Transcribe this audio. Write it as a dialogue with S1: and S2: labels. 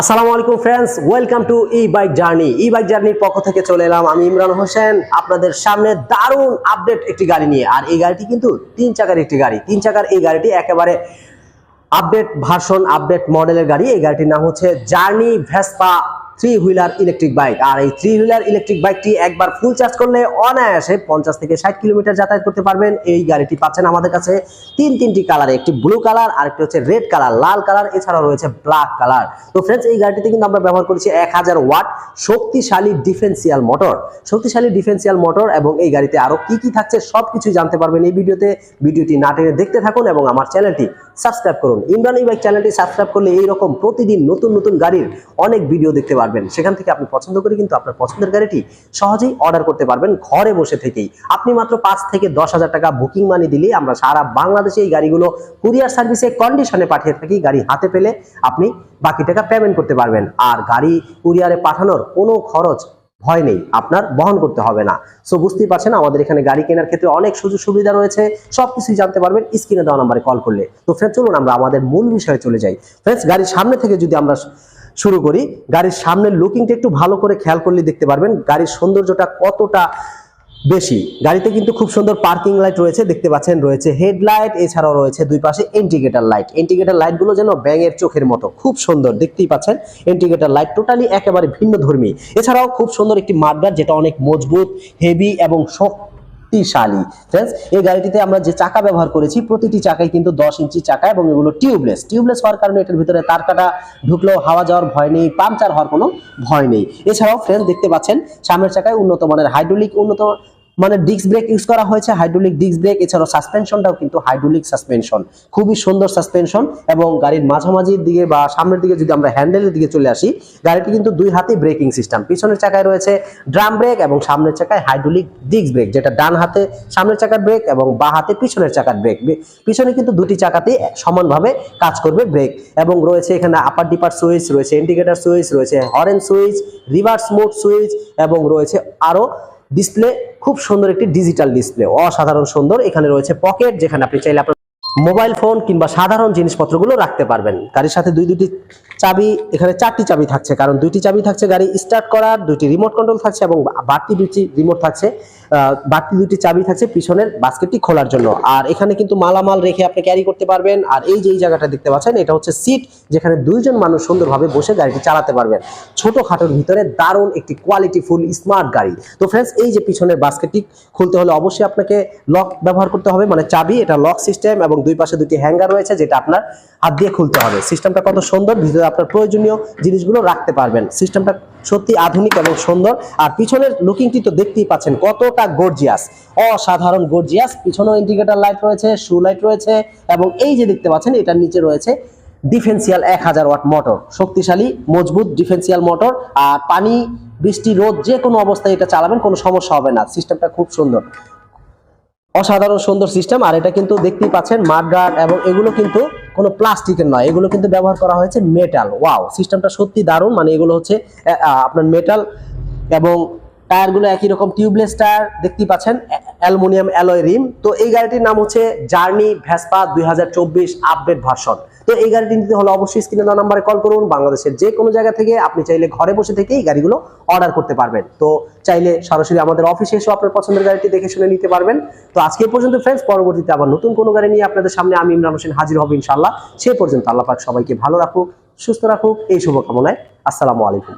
S1: আসসালামু আলাইকুম friends welcome to e bike journey e bike জার্নির পক্ষ থেকে চলে এলাম আমি ইমরান হোসেন, আপনাদের সামনে দারুণ আপডেট একটি গাড়ি নিয়ে। আর এই গাড়িটি কিন্তু তিন চাকার একটি গাড়ি। তিন চাকার এই গাড়িটি একেবারে আপডেট ভার্সন আপডেট মডেলের গাড়ি। এই গাড়িটির নাম হচ্ছে journey Vespa three wheeler electric bike আর এই থ্রি হুইলার ইলেকট্রিক বাইকটি একবার ফুল চার্জ করলে অনায়াসে পঞ্চাশ থেকে ষাট কিলোমিটার যাতায়াত করতে পারবেন। এই গাড়িটি পাচ্ছেন আমাদের কাছে তিন তিনটি কালারে একটি ব্লু কালার আর একটি হচ্ছে রেড কালার লাল কালার এছাড়াও রয়েছে ব্ল্যাক কালার তো ফ্রেন্ডস এই গাড়িটিতে কিন্তু আমরা ব্যবহার করেছি এক হাজার ওয়াট শক্তিশালী ডিফেন্সিয়াল মোটর শক্তিশালী ডিফেন্সিয়াল মোটর এবং এই গাড়িতে আরও কি কি থাকছে সব কিছুই জানতে পারবেন এই ভিডিওতে। ভিডিওটি না টেনে দেখতে থাকুন এবং আমার চ্যানেলটি সাবস্ক্রাইব করুন। ইমরান এই বাইক চ্যানেলটি সাবস্ক্রাইব করলে এইরকম প্রতিদিন নতুন নতুন গাড়ির অনেক ভিডিও দেখতে পারবেন। সেখান থেকে আপনি পছন্দ করে কিন্তু আপনার পছন্দের গাড়িটি সহজেই অর্ডার করতে পারবেন ঘরে বসে থেকেই। আপনি মাত্র পাঁচ থেকে দশ হাজার টাকা বুকিং মানি দিলেই আমরা সারা বাংলাদেশে এই গাড়িগুলো কুরিয়ার সার্ভিসে কন্ডিশনে পাঠিয়ে থাকি, গাড়ি হাতে পেলে আপনি বাকি টাকা পেমেন্ট করতে পারবেন। আর গাড়ি কুরিয়ারে পাঠানোর কোনো খরচ ভয় নেই, আপনার বহন করতে হবে না। সো বুঝতেই পারছেন আমাদের এখানে গাড়ি কেনার ক্ষেত্রে অনেক সুযোগ সুবিধা রয়েছে সব কিছুই জানতে পারবেন স্ক্রিনে দেওয়া নাম্বারে কল করলে। তো ফ্রেন্ড চলুন আমরা আমাদের মূল বিষয়ে চলে যাই। ফ্রেন্ডস গাড়ির সামনে থেকে যদি আমরা শুরু করি, গাড়ির সামনের লুকিংটা একটু ভালো করে খেয়াল করলে দেখতে পারবেন, গাড়ির সৌন্দর্যটা কতটা বেশি। গাড়িতে কিন্তু খুব সুন্দর পার্কিং লাইট রয়েছে, দেখতে পাচ্ছেন রয়েছে হেডলাইট, এছাড়াও রয়েছে দুই পাশে ইন্ডিকেটর লাইট। ইন্ডিকেটর লাইটগুলো যেন ব্যাঙের চোখের মতো, খুব সুন্দর, দেখতেই পাচ্ছেন? ইন্ডিকেটর লাইট টোটালি একেবারে ভিন্ন ধর্মী। এছাড়াও খুব সুন্দর একটি মাদ্রাজ যেটা অনেক মজবুত হেভি এবং শক্তিশালী। ফ্রেন্ডস এই গাড়িটিতে আমরা যে চাকা ব্যবহার করেছি, প্রতিটি চাকায় কিন্তু দশ ইঞ্চি চাকা এবং এগুলো টিউবলেস টিউবলেস হওয়ার কারণে এটার ভিতরে তার কাটা ঢুকলেও হাওয়া যাওয়ার ভয় নেই, পাংচার হওয়ার কোনো ভয় নেই। এছাড়াও ফ্রেন্ডস দেখতে পাচ্ছেন, সামনের চাকায় উন্নত মানের হাইড্রোলিক উন্নত মানে ডিস্ক ব্রেক ইউজ করা হয়েছে হাইড্রোলিক ডিস্ক ব্রেক এছাড়াও সাসপেনশনটাও কিন্তু হাইড্রোলিক সাসপেনশন খুবই সুন্দর সাসপেনশন এবং গাড়ির মাঝামাঝির দিকে বা সামনের দিকে যদি আমরা হ্যান্ডেলের দিকে চলে আসি, গাড়িটি কিন্তু দুই হাতে ব্রেকিং সিস্টেম পিছনের চাকায় রয়েছে ড্রাম ব্রেক এবং সামনের চাকায় হাইড্রোলিক ডিস্ক ব্রেক যেটা ডান হাতে সামনের চাকার ব্রেক এবং বা হাতে পিছনের চাকার ব্রেক পিছনে কিন্তু দুটি চাকাতেই সমানভাবে কাজ করবে ব্রেক এবং রয়েছে এখানে আপার ডিপার সুইচ রয়েছে ইন্ডিকেটার সুইচ রয়েছে horn switch reverse mode switch এবং রয়েছে আরও ডিসপ্লে খুব সুন্দর একটি ডিজিটাল ডিসপ্লে অসাধারণ সুন্দর। এখানে রয়েছে পকেট যেখানে আপনি চাইলে আপনার মোবাইল ফোন কিংবা সাধারণ জিনিসপত্রগুলো রাখতে পারবেন। গাড়ির সাথে দুই দুটি চাবি, এখানে চারটি চাবি থাকছে। কারণ দুইটি চাবি থাকছে গাড়ি স্টার্ট করার, দুইটি রিমোট কন্ট্রোল থাকছে এবং বাড়তি দুটি রিমোট থাকছে। বাড়তি দুটি চাবি থাকছে পিছনের বাস্কেটটি খোলার জন্য। আর এখানে কিন্তু মালামাল রেখে আপনি ক্যারি করতে পারবেন। আর এই যে এই জায়গাটা দেখতে পাচ্ছেন, এটা হচ্ছে সিট যেখানে দুইজন মানুষ সুন্দরভাবে বসে গাড়িটি চালাতে পারবেন। ছোট খাটোর ভিতরে দারুণ একটি কোয়ালিটি ফুল স্মার্ট গাড়ি। তো ফ্রেন্ডস এই যে পিছনের বাস্কেটটি খুলতে হলে অবশ্যই আপনাকে লক ব্যবহার করতে হবে। মানে চাবি, এটা লক সিস্টেম এবং দুই পাশে দুটি হ্যাঙ্গার রয়েছে, যেটা আপনার হাত দিয়ে খুলতে হবে। সিস্টেমটা কত সুন্দর, ভিতরে আপনার প্রয়োজনীয় জিনিসগুলো রাখতে পারবেন। সিস্টেমটা সত্যি আধুনিক এবং সুন্দর। আর পিছনের লুকিংটি তো দেখতেই পাচ্ছেন কতটা গর্জিয়াস অসাধারণ গর্জিয়াস পিছনেও ইন্ডিকেটার লাইট রয়েছে শু লাইট রয়েছে এবং এই যে দেখতে পাচ্ছেন, এটার নিচে রয়েছে ডিফেন্সিয়াল এক হাজার ওয়াট মোটর শক্তিশালী, মজবুত ডিফেন্সিয়াল মোটর আর পানি, বৃষ্টি, রোদ যে কোনো অবস্থায় এটা চালাবেন, কোনো সমস্যা হবে না। সিস্টেমটা খুব সুন্দর। অসাধারণ সুন্দর সিস্টেম আর এটা কিন্তু দেখতেই পাচ্ছেন মাডগার্ড এবং এগুলো কিন্তু কোনো প্লাস্টিকের নয়, এগুলো কিন্তু ব্যবহার করা হয়েছে মেটাল ওয়াও সিস্টেমটা সত্যি দারুণ। মানে এগুলো হচ্ছে আপনার মেটাল এবং টায়ারগুলো একই রকম টিউবলেস টায়ার দেখতে পাচ্ছেন, অ্যালুমিনিয়াম অ্যালয় রিম। তো এই গাড়িটির নাম হচ্ছে জার্নি ভ্যাসপা দুই আপডেট ভার্সন তো এই গাড়িটি নিতে হলে অবশ্যই স্ক্রিনে দেওয়া নাম্বারে কল করুন। বাংলাদেশের যে কোনো জায়গা থেকে আপনি চাইলে ঘরে বসে থেকে এই গাড়িগুলো অর্ডার করতে পারবেন। তো চাইলে সরাসরি আমাদের অফিসে এসেও আপনার পছন্দের গাড়িটি দেখে শুনে নিতে পারবেন। তো আজকে পর্যন্ত ফ্রেন্ডস পরবর্তীতে আবার নতুন কোনো গাড়ি নিয়ে আপনাদের সামনে আমি ইমরান হোসেন হাজির হব ইনশাল্লাহ সে পর্যন্ত আল্লাহ পাক সবাইকে ভালো রাখুক, সুস্থ রাখুক। এই শুভকামনায় আসসালামু আলাইকুম।